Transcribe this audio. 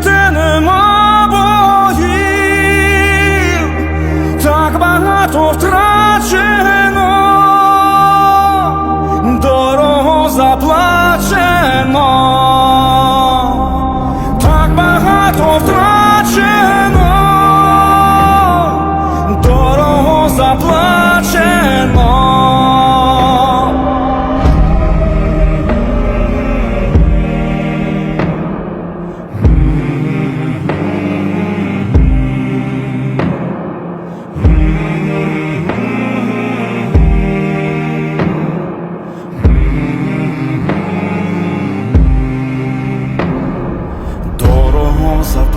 місце, нема боїв, так багато втрачено,